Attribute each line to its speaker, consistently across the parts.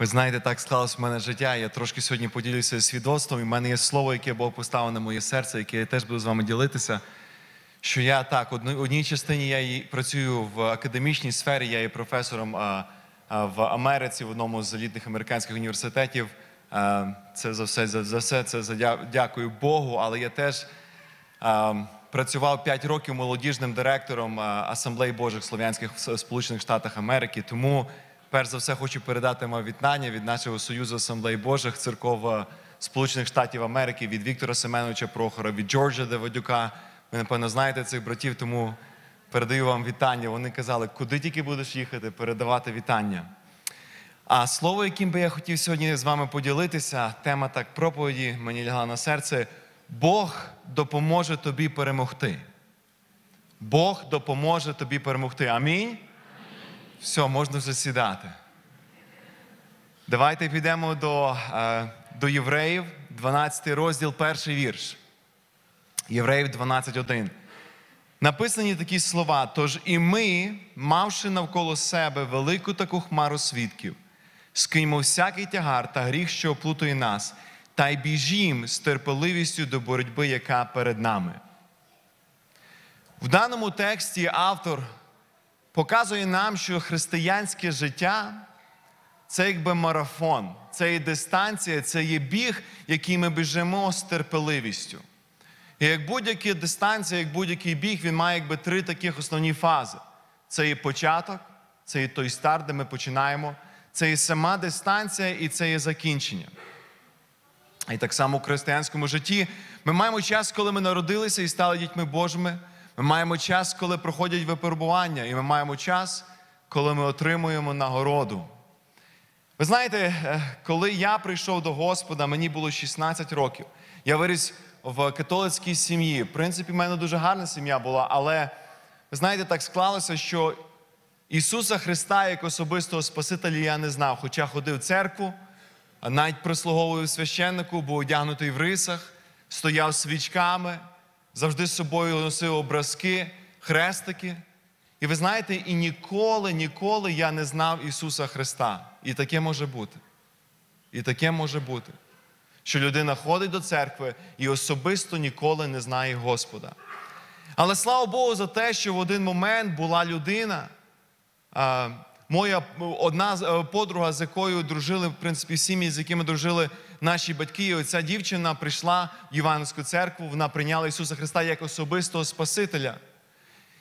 Speaker 1: Ви знаєте, так склалось в мене життя. Я трошки сьогодні поділюся свідоцтвом. І в мене є слово, яке Бог поставив на моє серце, яке я теж буду з вами ділитися. Що я так, в одній частині я працюю в академічній сфері, я є професором а, а, в Америці, в одному з елітних американських університетів. А, це за все, за, за все це задя- дякую Богу, але я теж а, працював 5 років молодіжним директором Асамблеї Божих Слов'янських в Сполучених Штатах Америки. Тому, перш за все, хочу передати вам вітання від нашого Союзу Асамблей Божих церков Сполучених Штатів Америки, від Віктора Семеновича Прохора, від Джорджа Деводюка. Ви, напевно, знаєте цих братів, тому передаю вам вітання. Вони казали, куди тільки будеш їхати, передавати вітання. А слово, яким би я хотів сьогодні з вами поділитися, тема так проповіді мені лягла на серце. Бог допоможе тобі перемогти. Бог допоможе тобі перемогти. Амінь. Все, можна вже сідати. Давайте підемо до, е, до Євреїв, 12 розділ, перший вірш. Євреїв 12.1. Написані такі слова: тож і ми, мавши навколо себе велику таку хмару свідків, скиньмо всякий тягар та гріх, що оплутує нас, та й біжім з терпеливістю до боротьби, яка перед нами. В даному тексті автор показує нам, що християнське життя це якби марафон, це є дистанція, це є біг, який ми біжимо з терпеливістю. І як будь-яка дистанція, як будь-який біг, він має якби три таких основні фази: це є початок, це є той старт, де ми починаємо, це є сама дистанція і це є закінчення. І так само у християнському житті ми маємо час, коли ми народилися і стали дітьми Божими. Ми маємо час, коли проходять випробування, і ми маємо час, коли ми отримуємо нагороду. Ви знаєте, е, коли я прийшов до Господа, мені було 16 років. Я виріс в католицькій сім'ї. В принципі, в мене дуже гарна сім'я була, але ви знаєте, так склалося, що Ісуса Христа як особистого Спасителя я не знав, хоча ходив в церкву, навіть прислуговував священнику, був одягнутий в рисах, стояв свічками, завжди з собою носив образки, хрестики. І ви знаєте, і ніколи, ніколи я не знав Ісуса Христа. І таке може бути. І таке може бути. Що людина ходить до церкви і особисто ніколи не знає Господа. Але слава Богу за те, що в один момент була людина, моя одна е, подруга, з якою дружили, в принципі, сім'ї, з якими дружили наші батьки. І оця дівчина прийшла в Іванську церкву, вона прийняла Ісуса Христа як особистого Спасителя.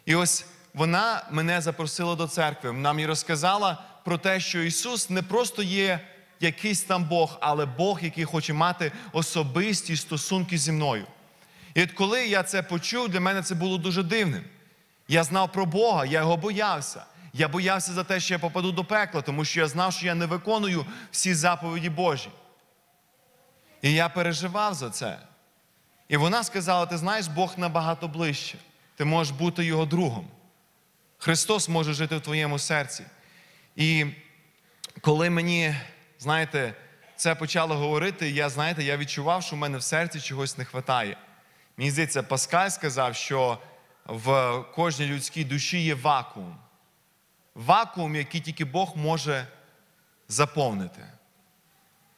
Speaker 1: І ось вона мене запросила до церкви. Вона мені розказала про те, що Ісус не просто є якийсь там Бог, але Бог, який хоче мати особисті стосунки зі мною. І от коли я це почув, для мене це було дуже дивним. Я знав про Бога, я його боявся. Я боявся за те, що я попаду до пекла, тому що я знав, що я не виконую всі заповіді Божі. І я переживав за це. І вона сказала: ти знаєш, Бог набагато ближче. Ти можеш бути його другом. Христос може жити в твоєму серці. І коли мені, знаєте, це почало говорити, я, знаєте, я відчував, що в мене в серці чогось не вистачає. Мені здається, Паскаль сказав, що в кожній людській душі є вакуум. Вакуум, який тільки Бог може заповнити.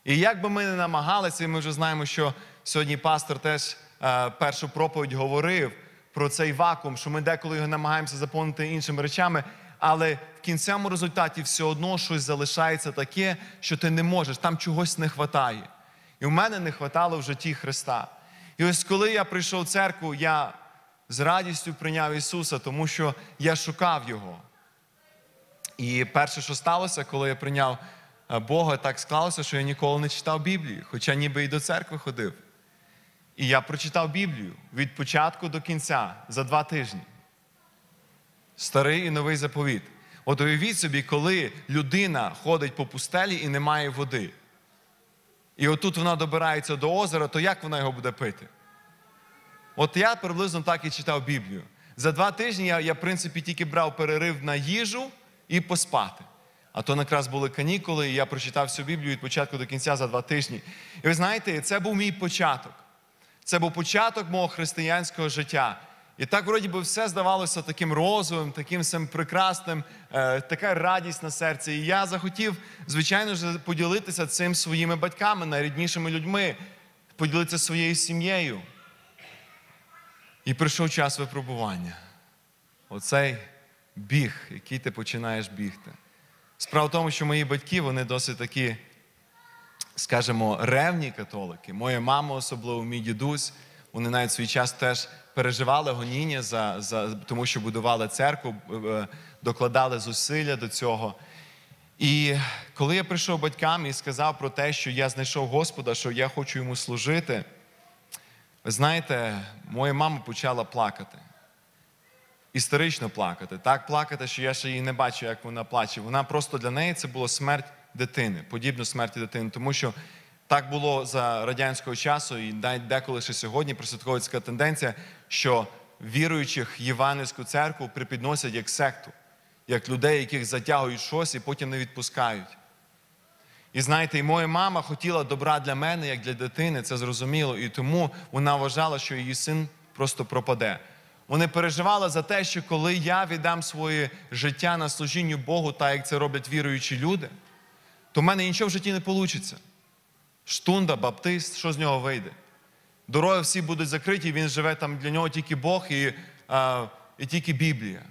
Speaker 1: І як би ми не намагалися, і ми вже знаємо, що сьогодні пастор теж е, першу проповідь говорив про цей вакуум, що ми деколи його намагаємося заповнити іншими речами, але в кінцевому результаті все одно щось залишається таке, що ти не можеш, там чогось не вистачає. І в мене не вистачало в житті Христа. І ось коли я прийшов в церкву, я з радістю прийняв Ісуса, тому що я шукав Його. І перше, що сталося, коли я прийняв Бога, так склалося, що я ніколи не читав Біблію, хоча ніби і до церкви ходив. І я прочитав Біблію від початку до кінця за два тижні. Старий і новий заповіт. От уявіть собі, коли людина ходить по пустелі і не має води. І отут вона добирається до озера, то як вона його буде пити? От я приблизно так і читав Біблію. За два тижні я, я в принципі, тільки брав перерив на їжу і поспати. А то якраз були канікули, і я прочитав всю Біблію від початку до кінця за два тижні. І ви знаєте, це був мій початок. Це був початок мого християнського життя. І так, вроді би, все здавалося таким розовим, таким всім прекрасним, е, така радість на серці. І я захотів, звичайно ж, поділитися цим своїми батьками, найріднішими людьми, поділитися своєю сім'єю. І прийшов час випробування. Оцей біг, який ти починаєш бігти. Справа в тому, що мої батьки, вони досить такі, скажімо, ревні католики. Моя мама, особливо мій дідусь, вони навіть свій час теж переживали гоніння, за, за, тому що будували церкву, е, докладали зусилля до цього. І коли я прийшов батькам і сказав про те, що я знайшов Господа, що я хочу йому служити, ви знаєте, моя мама почала плакати. Історично плакати. Так плакати, що я ще її не бачу, як вона плаче. Вона просто для неї це була смерть дитини, подібно смерті дитини. Тому що так було за радянського часу, і деколи ще сьогодні прослідковується тенденція, що віруючих Євангельську церкву припідносять як секту, як людей, яких затягують щось і потім не відпускають. І знаєте, і моя мама хотіла добра для мене, як для дитини, це зрозуміло. І тому вона вважала, що її син просто пропаде. Вони переживали за те, що коли я віддам своє життя на служінню Богу, так як це роблять віруючі люди, то в мене нічого в житті не вийде. Штунда, баптист, що з нього вийде? Дороги всі будуть закриті, він живе там для нього тільки Бог і, а, і тільки Біблія.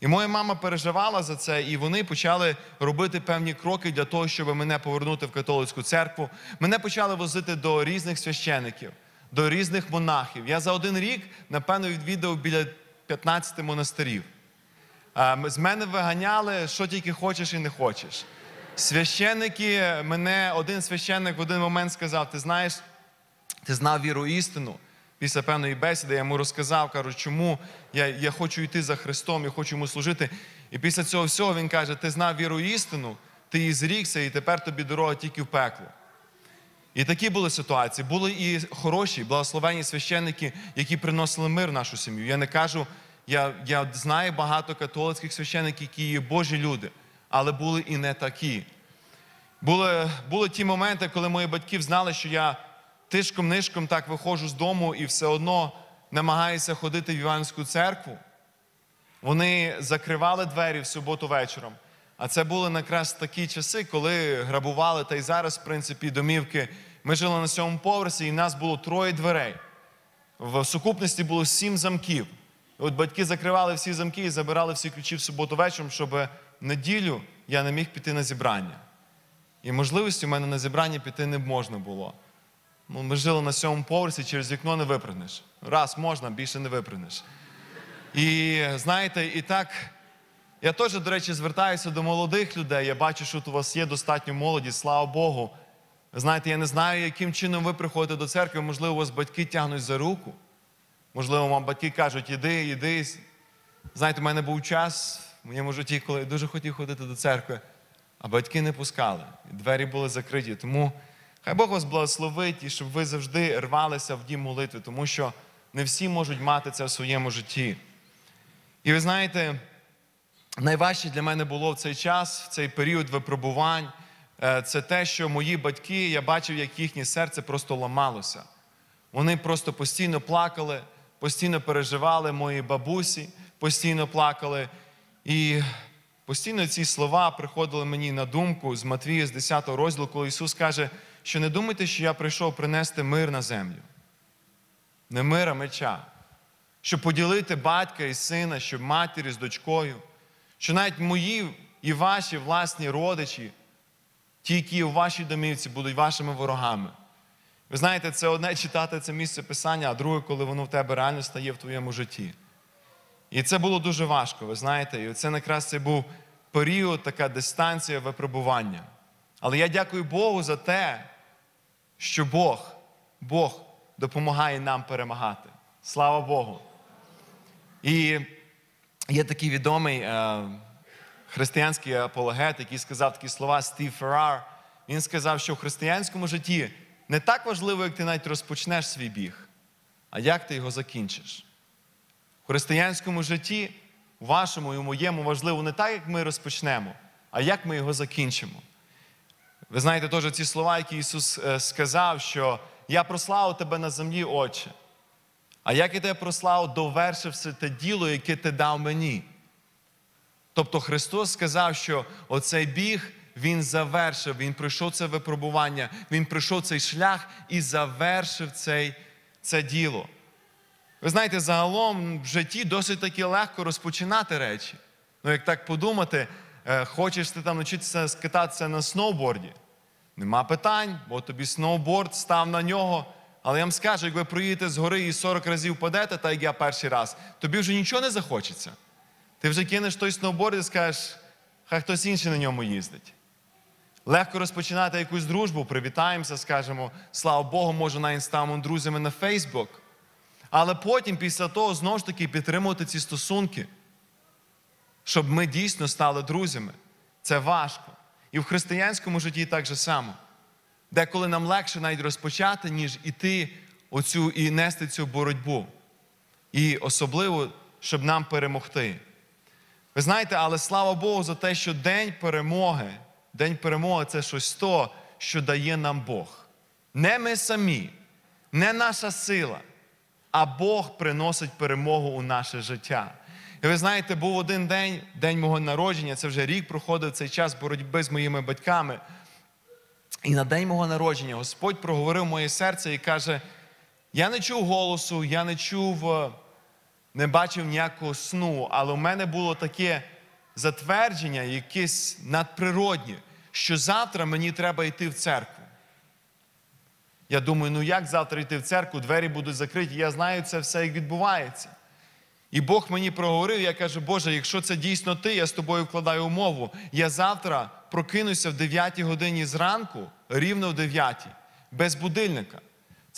Speaker 1: І моя мама переживала за це, і вони почали робити певні кроки для того, щоб мене повернути в католицьку церкву. Мене почали возити до різних священиків, до різних монахів. Я за один рік, напевно, відвідав біля 15 монастирів. З мене виганяли, що тільки хочеш і не хочеш. Священники, мене один священник в один момент сказав: ти знаєш, ти знав віру істину. Після певної бесіди я йому розказав, кажу, чому я я хочу йти за Христом, я хочу йому служити. І після цього всього він каже: Ти знав віру істину, ти її зрікся, і тепер тобі дорога тільки в пекло. І такі були ситуації. Були і хороші, благословенні священники, які приносили мир в нашу сім'ю. Я не кажу, я, я знаю багато католицьких священників, які є Божі люди, але були і не такі. Були, були ті моменти, коли мої батьки знали, що я тишком-нишком так виходжу з дому і все одно намагаюся ходити в Іванську церкву. Вони закривали двері в суботу вечором. А це були якраз такі часи, коли грабували, та й зараз, в принципі, домівки. Ми жили на сьомому поверсі, і в нас було троє дверей. В сукупності було сім замків. От батьки закривали всі замки і забирали всі ключі в суботу вечором, щоб неділю я не міг піти на зібрання. І можливості в мене на зібрання піти не можна було. Ну, Ми жили на сьомому поверсі, через вікно не випрыгнеш. Раз можна, більше не випрыгнеш. І знаєте, і так, я теж, до речі, звертаюся до молодих людей. Я бачу, що тут у вас є достатньо молоді, слава Богу. Знаєте, я не знаю, яким чином ви приходите до церкви, можливо, вас батьки тягнуть за руку. Можливо, вам батьки кажуть, іди, іди. Знаєте, в мене був час в моєму житті, коли я дуже хотів ходити до церкви, а батьки не пускали. І двері були закриті. Тому хай Бог вас благословить і щоб ви завжди рвалися в дім молитви, тому що не всі можуть мати це в своєму житті. І ви знаєте, найважче для мене було в цей час, в цей період випробувань, це те, що мої батьки, я бачив, як їхнє серце просто ламалося. Вони просто постійно плакали, постійно переживали мої бабусі, постійно плакали. І постійно ці слова приходили мені на думку з Матвія, з 10 розділу, коли Ісус каже, що не думайте, що я прийшов принести мир на землю. Не мир, а меча. Щоб поділити батька і сина, щоб матір з дочкою, що навіть мої і ваші власні родичі, ті, які у вашій домівці, будуть вашими ворогами. Ви знаєте, це одне читати це місце писання, а друге, коли воно в тебе реально стає в твоєму житті. І це було дуже важко, ви знаєте, і це якраз це був період, така дистанція випробування. Але я дякую Богу за те, що Бог, Бог допомагає нам перемагати. Слава Богу. І є такий відомий е, християнський апологет, який сказав такі слова Стів Феррар. Він сказав, що в християнському житті не так важливо, як ти навіть розпочнеш свій біг, а як ти його закінчиш. В християнському житті, вашому і моєму важливо не так, як ми розпочнемо, а як ми його закінчимо. Ви знаєте теж ці слова, які Ісус сказав, що я прославив тебе на землі, Отче. А як я тебе прославив, довершивши те діло, яке ти дав мені. Тобто Христос сказав, що оцей біг Він завершив, Він пройшов це випробування, Він пройшов цей шлях і завершив цей, це діло. Ви знаєте, загалом в житті досить таки легко розпочинати речі. Ну, як так подумати, е, хочеш ти там навчитися скататися на сноуборді? Нема питань, бо тобі сноуборд став на нього. Але я вам скажу, як ви проїдете з гори і 40 разів падете, так як я перший раз, тобі вже нічого не захочеться. Ти вже кинеш той сноуборд і скажеш, хай хтось інший на ньому їздить. Легко розпочинати якусь дружбу, привітаємося, скажемо, слава Богу, може, навіть станемо друзями на Фейсбук. Але потім, після того, знову ж таки, підтримувати ці стосунки, щоб ми дійсно стали друзями. Це важко. І в християнському житті так же само. Деколи нам легше навіть розпочати, ніж іти оцю і нести цю боротьбу. І особливо, щоб нам перемогти. Ви знаєте, але слава Богу за те, що день перемоги, день перемоги це щось то, що дає нам Бог. Не ми самі, не наша сила, а Бог приносить перемогу у наше життя. І ви знаєте, був один день, день мого народження, це вже рік проходив цей час боротьби з моїми батьками. І на день мого народження Господь проговорив моє серце і каже: я не чув голосу, я не чув, е, не бачив ніякого сну, але у мене було таке затвердження, якесь надприроднє, що завтра мені треба йти в церкву. Я думаю, ну як завтра йти в церкву, двері будуть закриті, я знаю це все, як відбувається. І Бог мені проговорив, я кажу, Боже, якщо це дійсно ти, я з тобою вкладаю умову. Я завтра прокинуся в 9 годині зранку, рівно в 9, без будильника.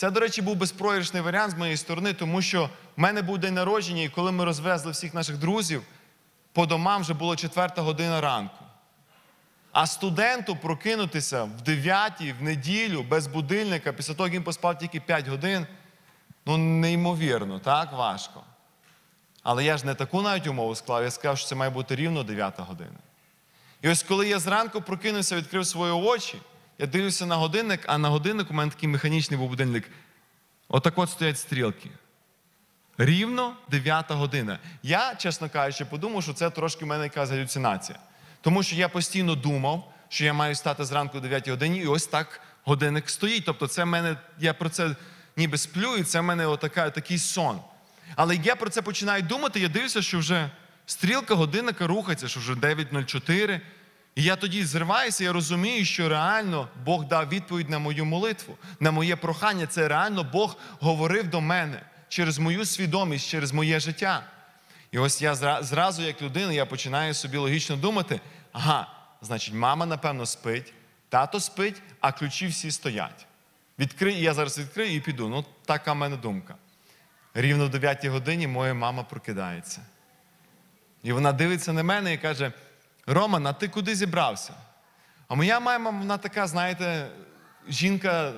Speaker 1: Це, до речі, був безпроіграшний варіант з моєї сторони, тому що в мене був день народження, і коли ми розвезли всіх наших друзів, по домам вже було 4 година ранку. А студенту прокинутися в 9 в неділю без будильника, після того, як він поспав тільки 5 годин, ну неймовірно, так важко. Але я ж не таку навіть умову склав, я сказав, що це має бути рівно 9 година. І ось коли я зранку прокинувся, відкрив свої очі, я дивлюся на годинник, а на годинник у мене такий механічний був будильник. Отак от стоять стрілки. Рівно 9 година. Я, чесно кажучи, подумав, що це трошки в мене якась галюцинація. Тому що я постійно думав, що я маю стати зранку о 9 годині, і ось так годинник стоїть. Тобто, це мене, я про це ніби сплю, і це в мене отака, такий сон. Але я про це починаю думати, я дивлюся, що вже стрілка годинника рухається, що вже 9.04. І я тоді зриваюся, я розумію, що реально Бог дав відповідь на мою молитву, на моє прохання. Це реально Бог говорив до мене через мою свідомість, через моє життя. І ось я зразу, як людина, я починаю собі логічно думати: ага, значить, мама, напевно, спить, тато спить, а ключі всі стоять. Відкрий, я зараз відкрию і піду. Ну, така в мене думка. Рівно в 9 годині моя мама прокидається. І вона дивиться на мене і каже: Роман, а ти куди зібрався? А моя мама, вона така, знаєте, жінка,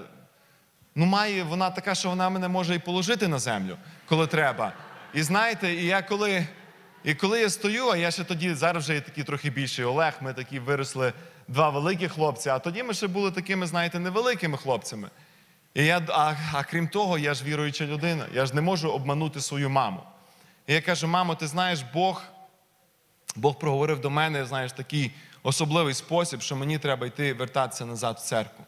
Speaker 1: ну, має, вона така, що вона мене може і положити на землю, коли треба. І знаєте, і я коли і коли я стою, а я ще тоді, зараз вже є такий трохи більший Олег, ми такі виросли два великі хлопці, а тоді ми ще були такими, знаєте, невеликими хлопцями. І я, А а крім того, я ж віруюча людина, я ж не можу обманути свою маму. І я кажу, мамо, ти знаєш, Бог Бог проговорив до мене, знаєш, такий особливий спосіб, що мені треба йти вертатися назад в церкву.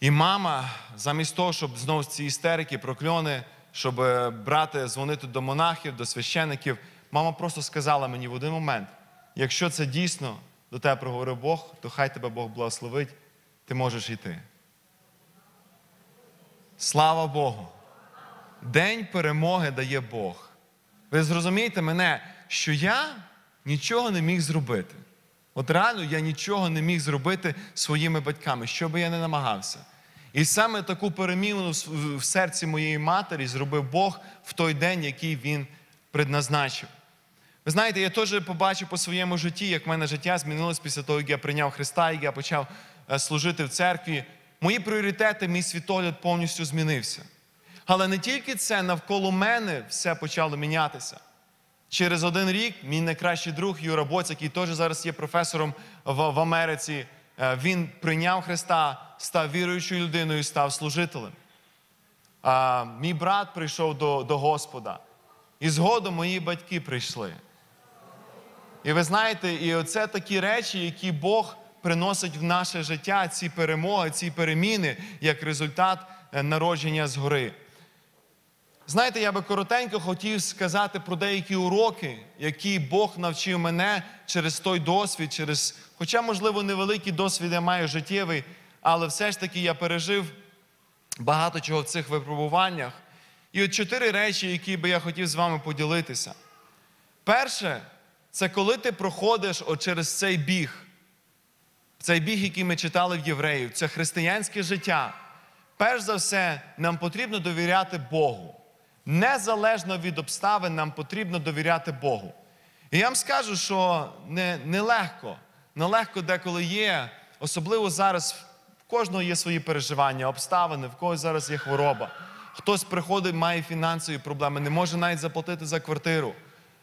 Speaker 1: І мама, замість того, щоб знову ці істерики, прокльони, щоб е, брати, дзвонити до монахів, до священиків, мама просто сказала мені в один момент: якщо це дійсно до тебе проговорив Бог, то хай тебе Бог благословить, ти можеш йти. Слава Богу! День перемоги дає Бог. Ви зрозумієте мене, що я нічого не міг зробити. От реально я нічого не міг зробити своїми батьками, що би я не намагався. І саме таку переміну в серці моєї матері зробив Бог в той день, який він предназначив. Ви знаєте, я теж побачив по своєму житті, як в мене життя змінилось після того, як я прийняв Христа, як я почав е, служити в церкві. Мої пріоритети, мій світогляд повністю змінився. Але не тільки це, навколо мене все почало мінятися. Через один рік мій найкращий друг Юра Боць, який теж зараз є професором в, в Америці, е, він прийняв Христа, став віруючою людиною, став служителем. а, мій брат прийшов до, до Господа. І згодом мої батьки прийшли. І ви знаєте, і оце такі речі, які Бог приносить в наше життя, ці перемоги, ці переміни, як результат е, народження згори. Знаєте, я би коротенько хотів сказати про деякі уроки, які Бог навчив мене через той досвід, через, хоча, можливо, невеликий досвід я маю життєвий, але все ж таки я пережив багато чого в цих випробуваннях. І от чотири речі, які би я хотів з вами поділитися. Перше, це коли ти проходиш от через цей біг, цей біг, який ми читали в євреїв, це християнське життя. Перш за все, нам потрібно довіряти Богу. Незалежно від обставин, нам потрібно довіряти Богу. І я вам скажу, що не, нелегко, нелегко деколи є, особливо зараз в кожного є свої переживання, обставини, в когось зараз є хвороба. Хтось приходить, має фінансові проблеми, не може навіть заплатити за квартиру.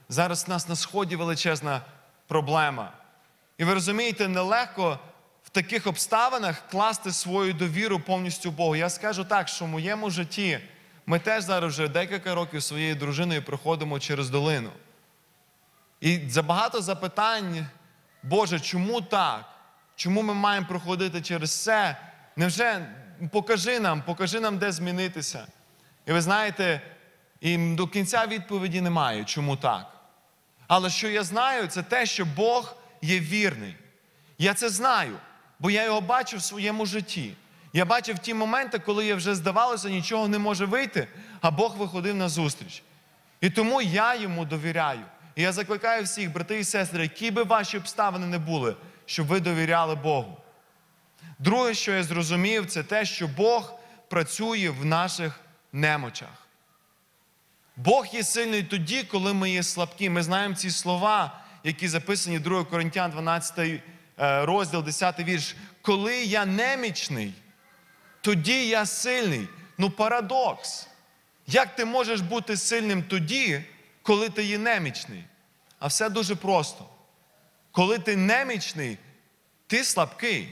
Speaker 1: Зараз в нас на сході величезна проблема. І ви розумієте, нелегко в таких обставинах класти свою довіру повністю Богу. Я скажу так, що в моєму житті ми теж зараз вже декілька років своєю дружиною проходимо через долину. І забагато запитань, Боже, чому так? Чому ми маємо проходити через це? Невже покажи нам, покажи нам, де змінитися? І ви знаєте, і до кінця відповіді немає, чому так. Але що я знаю, це те, що Бог є вірний. Я це знаю, бо я його бачив в своєму житті. Я бачив ті моменти, коли я вже здавалося, нічого не може вийти, а Бог виходив на зустріч. І тому я йому довіряю. І я закликаю всіх, брати і сестри, які би ваші обставини не були, щоб ви довіряли Богу. Друге, що я зрозумів, це те, що Бог працює в наших немочах. Бог є сильний тоді, коли ми є слабкі. Ми знаємо ці слова, які записані в 2 Коринтян, 12 е, розділ, 10 вірш. Коли я немічний, тоді я сильний. Ну, парадокс. Як ти можеш бути сильним тоді, коли ти є немічний? А все дуже просто. Коли ти немічний, ти слабкий.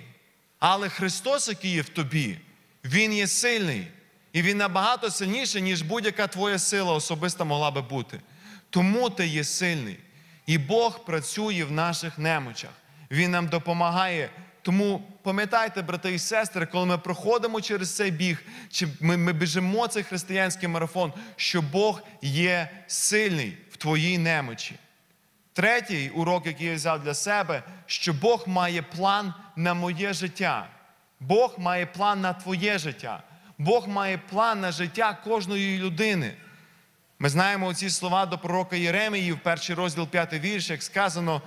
Speaker 1: Але Христос, який є в тобі, Він є сильний. І Він набагато сильніший, ніж будь-яка твоя сила особиста могла би бути. Тому ти є сильний. І Бог працює в наших немочах. Він нам допомагає. Тому пам'ятайте, брати і сестри, коли ми проходимо через цей біг, чи ми, ми біжимо цей християнський марафон, що Бог є сильний в твоїй немочі. Третій урок, який я взяв для себе, що Бог має план на моє життя. Бог має план на твоє життя. Бог має план на життя кожної людини. Ми знаємо ці слова до пророка Єремії в перший розділ п'ятий вірш, як сказано,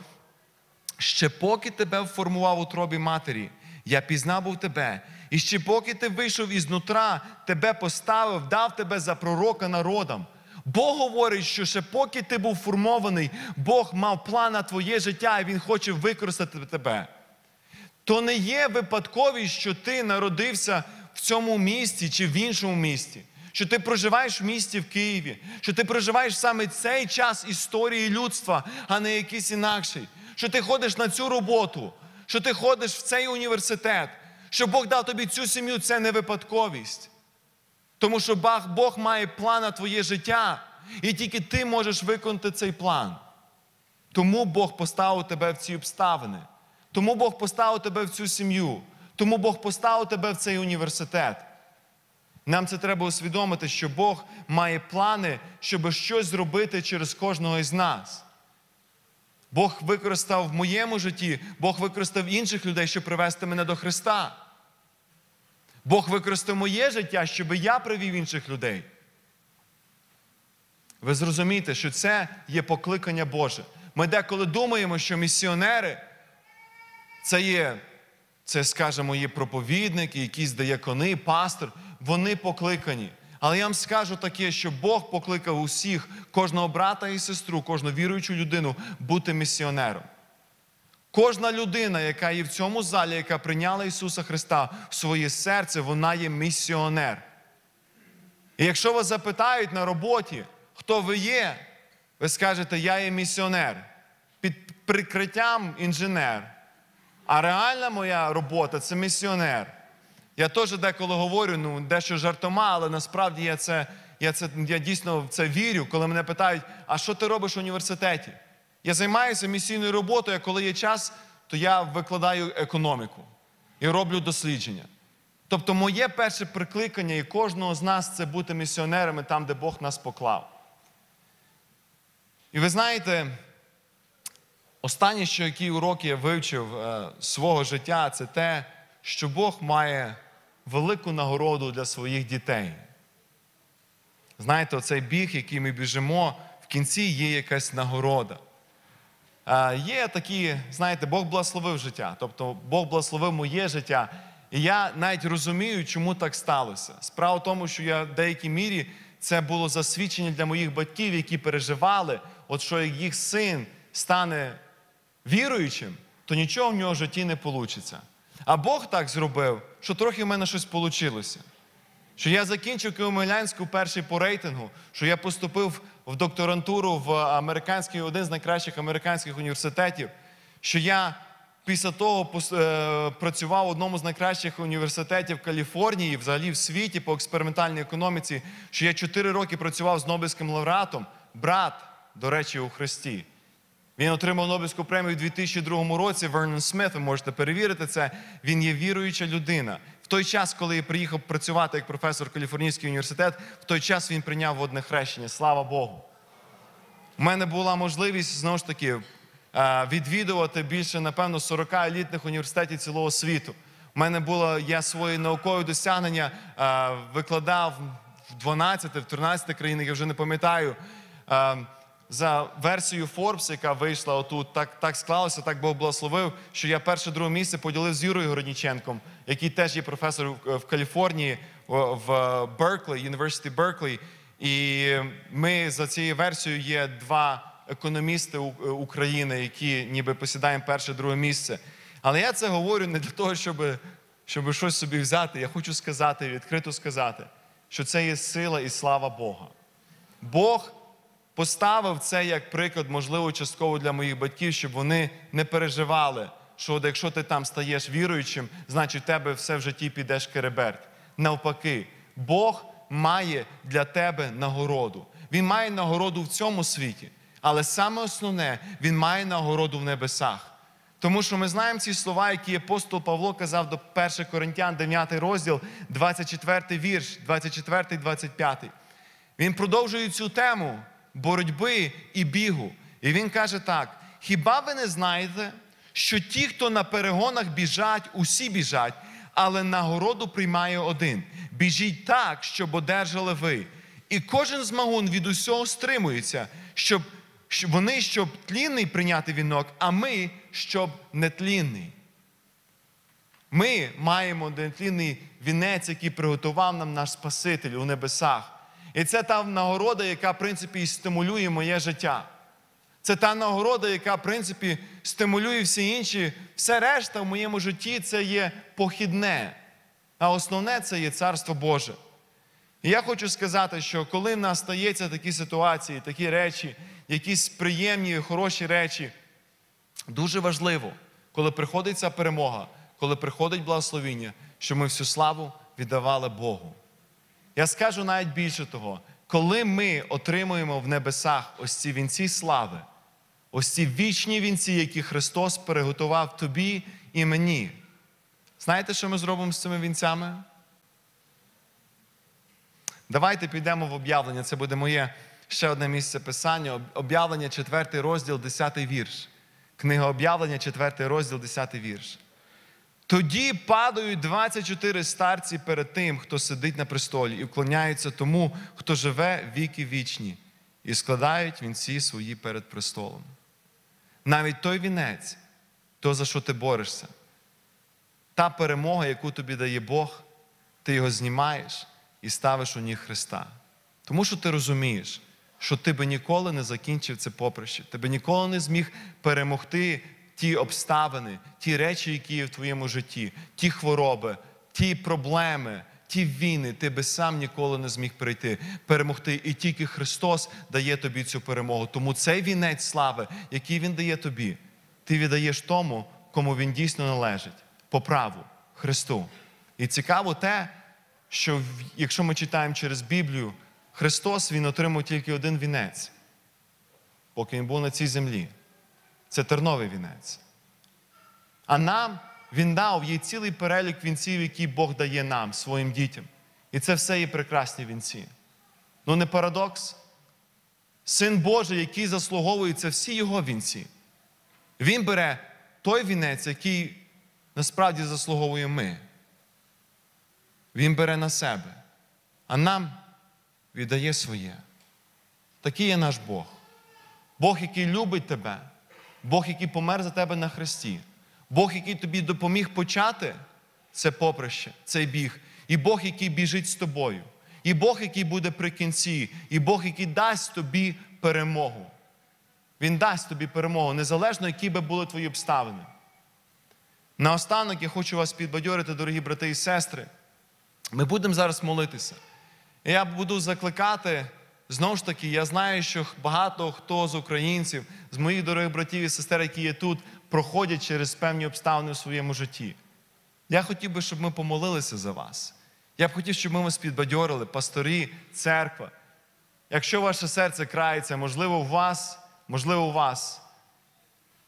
Speaker 1: ще поки тебе вформував у тробі матері, я пізнав був тебе. І ще поки ти вийшов із нутра, тебе поставив, дав тебе за пророка народам. Бог говорить, що ще поки ти був формований, Бог мав план на твоє життя, і Він хоче використати тебе. То не є випадковість, що ти народився в цьому місті чи в іншому місті, що ти проживаєш в місті в Києві, що ти проживаєш саме цей час історії людства, а не якийсь інакший, що ти ходиш на цю роботу, що ти ходиш в цей університет, що Бог дав тобі цю сім'ю, це не випадковість. Тому що Бог має план на твоє життя, і тільки ти можеш виконати цей план. Тому Бог поставив тебе в ці обставини. Тому Бог поставив тебе в цю сім'ю. Тому Бог поставив тебе в цей університет. Нам це треба усвідомити, що Бог має плани, щоб щось зробити через кожного із нас. Бог використав в моєму житті, Бог використав інших людей, щоб привести мене до Христа. Бог використав моє життя, щоб я привів інших людей. Ви зрозумієте, що це є покликання Боже. Ми деколи думаємо, що місіонери це є, це, скажімо, є проповідники, якісь деякони, пастор, вони покликані. Але я вам скажу таке, що Бог покликав усіх, кожного брата і сестру, кожну віруючу людину бути місіонером. Кожна людина, яка є в цьому залі, яка прийняла Ісуса Христа в своє серце, вона є місіонер. І якщо вас запитають на роботі, хто ви є, ви скажете, я є місіонер. Під прикриттям інженер. А реальна моя робота це місіонер. Я теж деколи говорю, ну дещо жартома, але насправді я це, я це я дійсно в це вірю, коли мене питають, а що ти робиш в університеті? Я займаюся місійною роботою, а коли є час, то я викладаю економіку і роблю дослідження. Тобто, моє перше прикликання і кожного з нас це бути місіонерами там, де Бог нас поклав. І ви знаєте, останнє, що які уроки я вивчив е, свого життя, це те, що Бог має велику нагороду для своїх дітей. Знаєте, оцей біг, який ми біжимо, в кінці є якась нагорода. Є такі, знаєте, Бог благословив життя, тобто Бог благословив моє життя. І я навіть розумію, чому так сталося. Справа в тому, що я в деякій мірі це було засвідчення для моїх батьків, які переживали, от що їх син стане віруючим, то нічого в нього в житті не вийде. А Бог так зробив, що трохи в мене щось вийшло. Що я закінчив Києво-Могилянську перший по рейтингу, що я поступив в докторантуру в американський, один з найкращих американських університетів, що я після того е, працював в одному з найкращих університетів Каліфорнії, взагалі в світі по експериментальній економіці, що я 4 роки працював з Нобелівським лауреатом, брат, до речі, у Христі. Він отримав Нобелівську премію у 2002 році. Вернон Сміт, ви можете перевірити це. Він є віруюча людина. В той час, коли я приїхав працювати як професор Каліфорнійський університет, в той час він прийняв водне хрещення. Слава Богу. У мене була можливість знову ж таки е, відвідувати більше, напевно, 40 елітних університетів цілого світу. У мене було, я свої наукові досягнення е, викладав в 12, в 13 країнах, я вже не пам'ятаю. Е, За версією Forbes, яка вийшла отут, так, так склалося, так Бог благословив, що я перше-друге місце поділив з Юрою Городніченком, який теж є професор в- Каліфорнії, в- Берклі, University Берклі. І ми за цією версією є два економісти України, які ніби посідаємо перше, друге місце. Але я це говорю не для того, щоб, щоб щось собі взяти. Я хочу сказати, відкрито сказати, що це є сила і слава Бога. Бог поставив це як приклад, можливо, частково для моїх батьків, щоб вони не переживали, що от якщо ти там стаєш віруючим, значить в тебе все в житті підеш кереберть. Навпаки, Бог має для тебе нагороду. Він має нагороду в цьому світі, але саме основне, він має нагороду в небесах. Тому що ми знаємо ці слова, які апостол Павло казав до 1 Коринтян, 9 розділ, 24 вірш, 24, 25. Він продовжує цю тему боротьби і бігу. І він каже так: хіба ви не знаєте, що ті, хто на перегонах біжать, усі біжать, але нагороду приймає один. Біжіть так, щоб одержали ви. І кожен змагун від усього стримується, щоб, вони щоб тлінний прийняти вінок, а ми щоб нетлінний. Ми маємо нетлінний вінець, який приготував нам наш Спаситель у небесах. І це та нагорода, яка, в принципі, і стимулює моє життя. Це та нагорода, яка, в принципі, стимулює всі інші. Все решта в моєму житті це є похідне. А основне це є Царство Боже. І я хочу сказати, що коли в нас стаються такі ситуації, такі речі, якісь приємні, хороші речі, дуже важливо, коли приходить ця перемога, коли приходить благословіння, що ми всю славу віддавали Богу. Я скажу навіть більше того, коли ми отримуємо в небесах ось ці вінці слави, ось ці вічні вінці, які Христос переготував тобі і мені. Знаєте, що ми зробимо з цими вінцями? Давайте підемо в об'явлення. Це буде моє ще одне місце писання. Об'явлення, 4 розділ, 10 вірш. Книга об'явлення, 4 розділ, 10 вірш. Тоді падають 24 старці перед тим, хто сидить на престолі, і вклоняються тому, хто живе віки вічні, і складають вінці свої перед престолом. Навіть той вінець, то, за що ти борешся, та перемога, яку тобі дає Бог, ти його знімаєш і ставиш у ніг Христа. Тому що ти розумієш, що ти би ніколи не закінчив це поприще, ти би ніколи не зміг перемогти ті обставини, ті речі, які є в твоєму житті, ті хвороби, ті проблеми, ті війни, ти би сам ніколи не зміг прийти, перемогти. І тільки Христос дає тобі цю перемогу. Тому цей вінець слави, який Він дає тобі, ти віддаєш тому, кому він дійсно належить, по праву Христу. І цікаво те, що якщо ми читаємо через Біблію, Христос Він отримав тільки один вінець, поки Він був на цій землі. Це терновий вінець. А нам Він дав є цілий перелік вінців, які Бог дає нам, своїм дітям. І це все є прекрасні вінці. Ну не парадокс? Син Божий, який заслуговує, це всі його вінці. Він бере той вінець, який насправді заслуговуємо ми. Він бере на себе, а нам віддає своє. Такий є наш Бог. Бог, який любить тебе, Бог, який помер за тебе на хресті, Бог, який тобі допоміг почати це поприще, цей біг, і Бог, який біжить з тобою, і Бог, який буде при кінці, і Бог, який дасть тобі перемогу. Він дасть тобі перемогу, незалежно, які би були твої обставини. Наостанок я хочу вас підбадьорити, дорогі брати і сестри. Ми будемо зараз молитися. І я буду закликати, знову ж таки, я знаю, що багато хто з українців, з моїх дорогих братів і сестер, які є тут, проходять через певні обставини в своєму житті. Я хотів би, щоб ми помолилися за вас. Я б хотів, щоб ми вас підбадьорили, пасторі, церква. Якщо ваше серце крається, можливо, у вас, можливо, у вас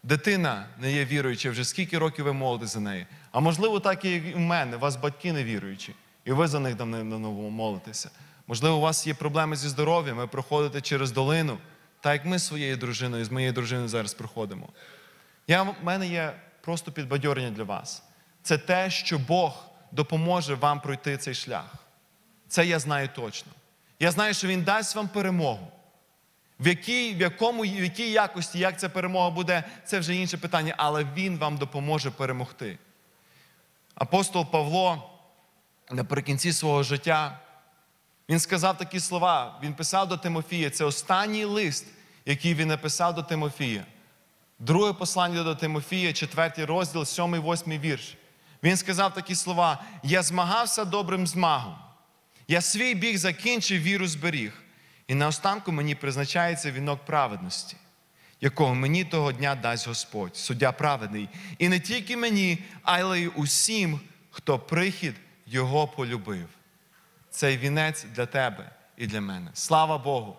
Speaker 1: дитина не є віруюча, вже скільки років ви молитесь за неї. А можливо, так і у мене, у вас батьки не віруючі, і ви за них давно молитеся. Можливо, у вас є проблеми зі здоров'ям, ви проходите через долину, так як ми з своєю дружиною, з моєю дружиною зараз проходимо. Я, в мене є просто підбадьорення для вас. Це те, що Бог допоможе вам пройти цей шлях. Це я знаю точно. Я знаю, що Він дасть вам перемогу. В якій, в, якому, в якій якості, як ця перемога буде, це вже інше питання, але Він вам допоможе перемогти. Апостол Павло наприкінці свого життя, він сказав такі слова. Він писав до Тимофія. Це останній лист, який він написав до Тимофія. Друге послання до Тимофія, четвертий розділ, сьомий, восьмий вірш. Він сказав такі слова: Я змагався добрим змагом. Я свій біг закінчив, віру зберіг. І наостанку мені призначається вінок праведності, якого мені того дня дасть Господь, суддя праведний. І не тільки мені, але й усім, хто прихід Його полюбив. Цей вінець для тебе і для мене. Слава Богу!